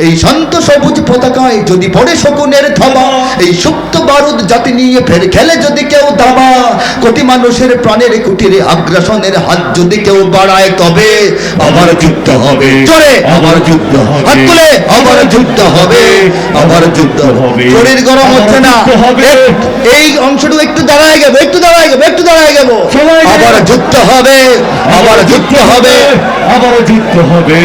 এই শান্ত সবুজ পতাকায় যদি পড়ে শকুনের থাবা এই সুপ্ত বারুদ জাতি নিয়ে ফের খেলে যদি কেউ দাবা কোটি মানুষের প্রাণের কুটিরে আগ্রাসনের হাত যদি কেউ বাড়ায় তবে আবার যুদ্ধ হবে। জোরে! আবার যুদ্ধ হবে। হাত তুলে! আবার যুদ্ধ হবে। আবার যুদ্ধ হবে। শরীর গরম হচ্ছে না। এই অংশটুকু একটু দাঁড়ায় গেবো একটু দাঁড়ায় গেবো একটু দাঁড়ায় গেবো। আবার যুদ্ধ হবে। আবার যুদ্ধ হবে। আবারও যুদ্ধ হবে।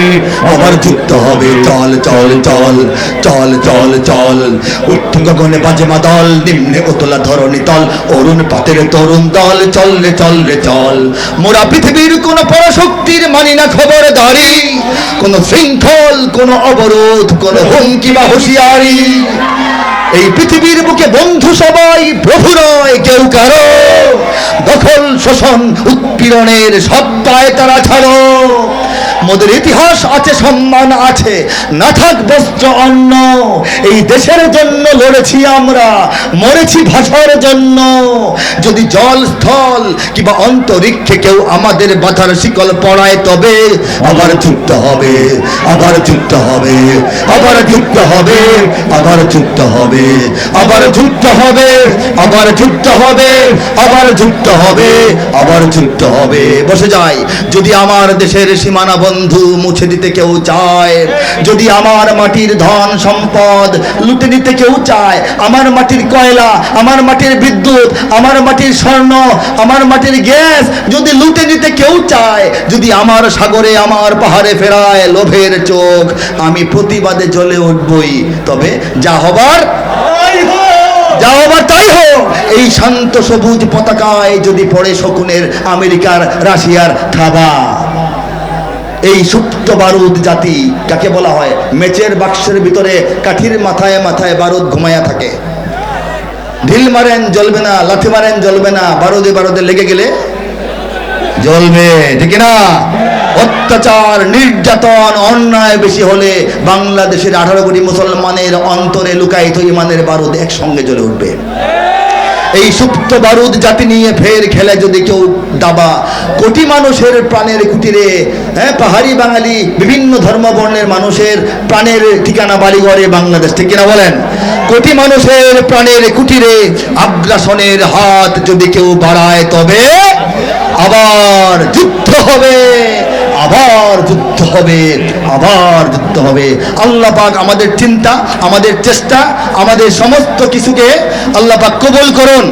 আবার যুদ্ধ হবে। চল চল। চল চল চল চল চল। উত্তুঙ্গ গগনে বাজে মাদল, নিম্নে ওতলা ধরণী তল। অরুণ পাতের তরুণ দল, চল রে চল রে, চল। মোরা পৃথিবীর কোন পরাশক্তির মানি না খবরদারি। কোন শৃঙ্খল, কোন অবরোধ, কোন হুমকি বা হুঁশিয়ারি। এই পৃথিবীর বুকে বন্ধু সবাই, প্রভু নয় কেউ কারও। দখল, শোষণ, উৎপীড়নের সত্তায় তারা ছাড়ো। মোদের ইতিহাস আছে, সম্মান আছে। না থাক বস্ত্র অন্ন, এই দেশের জন্য লড়েছি আমরা, মরেছি ভাষার জন্য। যদি জল, স্থল কিংবা অন্তরিক্ষে কেউ আমাদের বাধার শিকল পড়ায়, তবে আবার যুদ্ধ হবে, আবার যুদ্ধ হবে, আবার যুদ্ধ হবে, আবার যুদ্ধ হবে, আবার যুদ্ধ হবে, আবার যুদ্ধ হবে, আবার যুদ্ধ হবে, আবার যুদ্ধ হবে। বসে যাই, যদি আমার দেশের সীমানা বন্ধু মুছে দিতে কেউ চায়। যদি আমার মাটির ধন সম্পদ লুটে দিতে কেউ চায়, আমার মাটির কয়লা, আমার মাটির বিদ্যুৎ, আমার মাটির স্বর্ণ, আমার মাটির গ্যাস যদি লুটে নিতে কেউ চায়, যদি আমার সাগরে আমার পাহাড়ে ফেরায় লোভের চোখ, আমি প্রতিবাদে জ্বলে উঠবই। তবে যা হবার যা হবার তাই হোক। এই শান্ত সবুজ পতাকায় যদি পড়ে শকুনের আমেরিকার রাশিয়ার থাবা। এই সুপ্ত বারুদ জাতি কাকে বলা হয়? মেচের বাক্সের ভিতরে কাঠির মাথায় মাথায় বারুদ ঘুমায়া থাকে। ঢিল মারেন জ্বলবে না, লাথি মারেন জ্বলবে না, বারুদে বারুদে লেগে গেলে জ্বলবে, ঠিক না? অত্যাচার, নির্যাতন, অন্যায় বেশি হলে বাংলাদেশের আঠারো কোটি মুসলমানের অন্তরে লুকায়িত ইমানের বারুদ একসঙ্গে জ্বলে উঠবে। এই সুপ্ত বারুদ জাতি নিয়ে ফের খেলে যদি কেউ দাবা। কোটি মানুষের প্রাণের কুটিরে হ্যাঁ পাহাড়ি বাঙালি, বিভিন্ন ধর্ম বর্ণের মানুষের প্রাণের ঠিকানা বাড়িঘরে বাংলাদেশ। ঠিক কিনা বলেন? কোটি মানুষের প্রাণের কুটিরে আগ্রাসনের হাত যদি কেউ বাড়ায়, তবে আবার যুদ্ধ হবে। যুদ্ধ হবে, আবার যুদ্ধ হবে। আল্লাহ পাক আমাদের চিন্তা, আমাদের চেষ্টা, আমাদের সমস্ত কিছুকে আল্লাহ পাক কবল করুন।